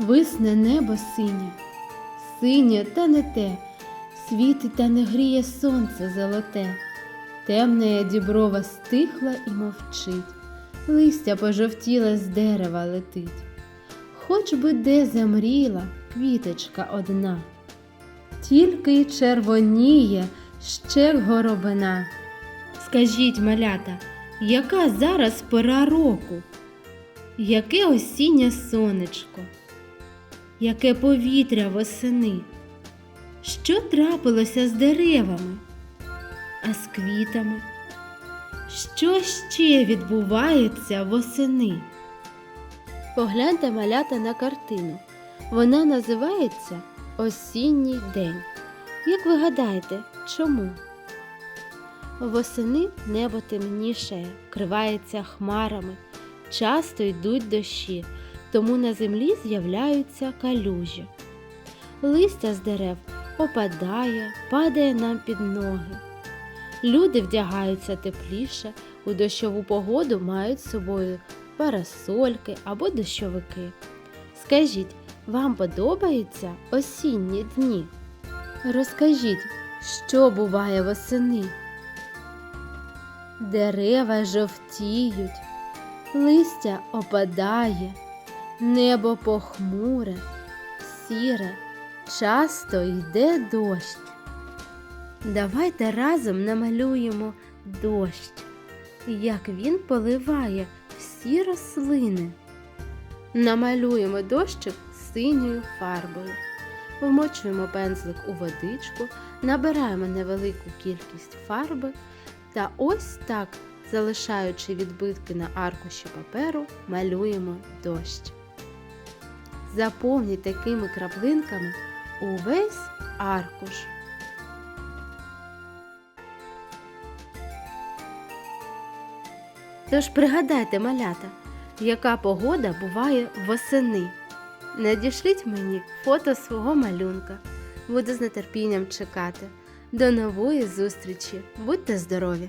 Висне небо синє, синє та не те, світить та не гріє сонце золоте. Темне діброва стихла і мовчить, листя пожовтіле з дерева летить. Хоч би де замріла квіточка одна, тільки й червоніє ще горобина. Скажіть, малята, яка зараз пора року? Яке осіннє сонечко? Яке повітря восени? Що трапилося з деревами? А з квітами? Що ще відбувається восени? Погляньте малята на картину. Вона називається Осінній день. Як ви гадаєте, чому? Восени небо темнішає, вкривається хмарами, часто йдуть дощі, тому на землі з'являються калюжі. Листя з дерев опадає, падає нам під ноги. Люди вдягаються тепліше, у дощову погоду мають з собою парасольки або дощовики. Скажіть, вам подобаються осінні дні? Розкажіть, що буває восени? Дерева жовтіють, листя опадає, небо похмуре, сіре, часто йде дощ. Давайте разом намалюємо дощ, як він поливає всі рослини. Намалюємо дощик синьою фарбою. Вмочуємо пензлик у водичку, набираємо невелику кількість фарби та ось так, залишаючи відбитки на аркуші паперу, малюємо дощ. Заповніть такими краплинками увесь аркуш. Тож пригадайте, малята, яка погода буває восени. Надішліть мені фото свого малюнка. Буду з нетерпінням чекати. До нової зустрічі. Будьте здорові!